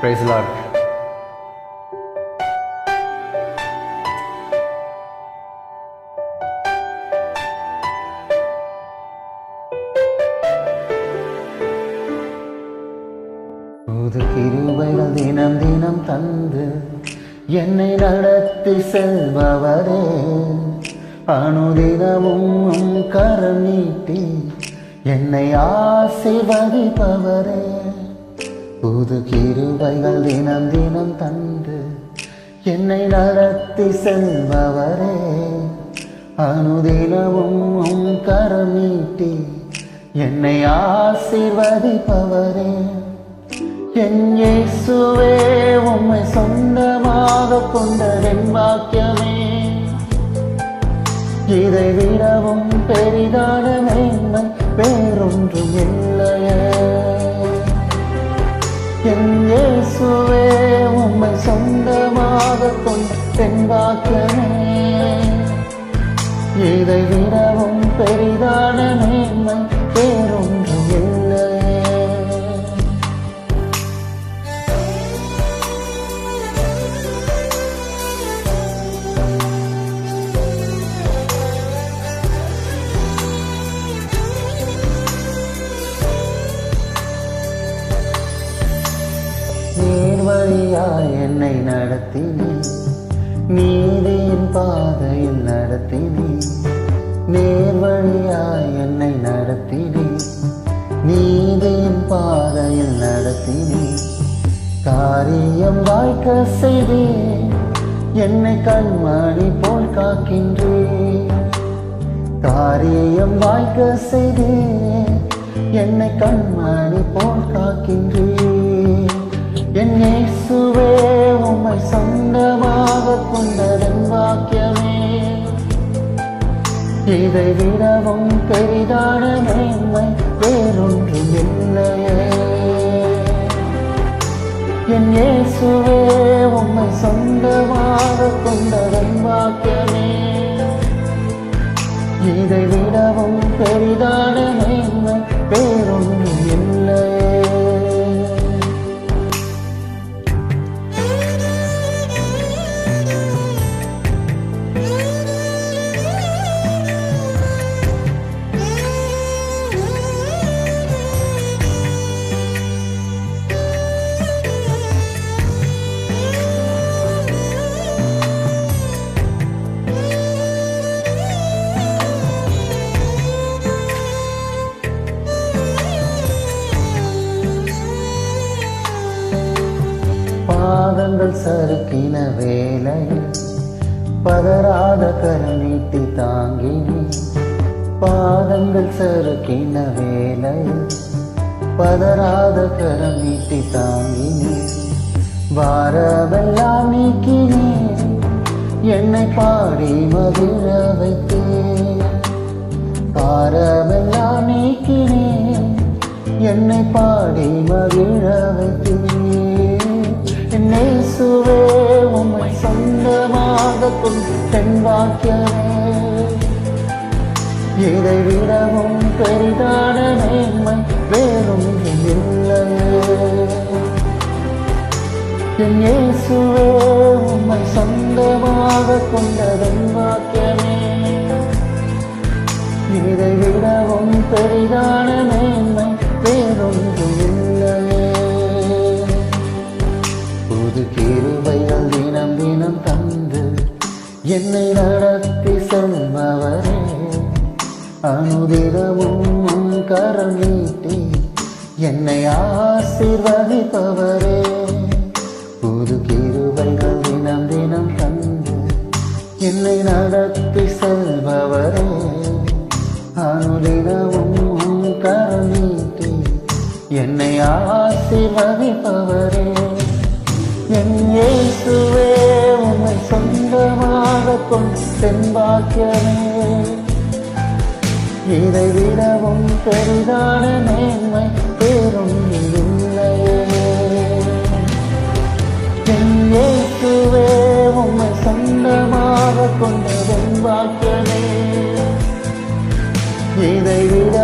Price Lord கிருபைகள் தினம் தினம் தந்து என்னை நடத்தி செல்பவரே. அனுதினமும் உம் கரம் நீட்டி என்னை ஆசீர்வதிப்பவரே. புது கிருபைகள் தினம் தினம் தந்து என்னை நடத்தி செல்பவரே. அனுதினமும் உம் கரம் நீட்டி என்னை ஆசிர்வதிப்பவரே. என் இயேசுவே உம்மை சொந்தமாக கொண்டதென் வாக்கியமே இதை விடவும் பெரிதான மேன்மை வேறொன்றும் இல்லையே. என் இயேசுவே உம்மை சொந்தமாக கொண்டு பெண் வாக்கியமே இதை விட என்னை நடத்தினே நீதியின் பாதையில் நடத்தினே நேர்வழியாய் என்னை நடத்தினே நீதியின் பாதையில் நடத்தினே காரியம் வாய்க்க செய்தே. என்னை கண்மணி போல் காக்கின்றே. காரியம் வாய்க்க செய்தே. என்னை கண்மணி போல் காக்கின்றே. என்னை சுவே உம்மை சொந்தமாக கொண்டதன் வாக்கியமே. இதை விடவும் பெரிதான மேன்மை வேறொன்றும் இல்லையே. என் இயேசுவே உம்மை சொந்தமாக கொண்டதன் வாக்கியமே. இதை விடவும் பெரிதான பாதங்கள் சறுக்கின வேளையில் பதறாத கரம் நீட்டி தாங்கினி பாதங்கள் சறுக்கின வேளையில் பதறாத கரம் நீட்டி தாங்கினி வாரவெல்லாம் நீக்கினே என்னை பாடி மகிழ வைத்தேன். பாரமெல்லாம் நீக்கினே என்னை பாடி மகிழ வைத்தேன். கொடுக்கும் தென் வாக்கியமே இதை விடவும் பெரிதான மேன்மை வேறும் இல்லையே. என் இயேசுவே என்னை நடத்தி செல்பவரே அனுதினமும் உன் கரம் நீட்டி என்னை ஆசீர்வதிப்பவரே. புது கிருவைகள் தினம் தினம் தந்து என்னை நடத்தி செல்பவரே அனுதினமும் உன் கரம் நீட்டி என்னை ஆசீர்வதிப்பவரே. என் இயேசுவே. சொந்தமாக கொண்டு செம்பாக்கியமே. இதை விடவும் பெரிதான மேன்மை பெரும் இல்லையே. இயேசுவே உம்மை சொந்தமாக கொண்டு வாக்கியமே இதை விட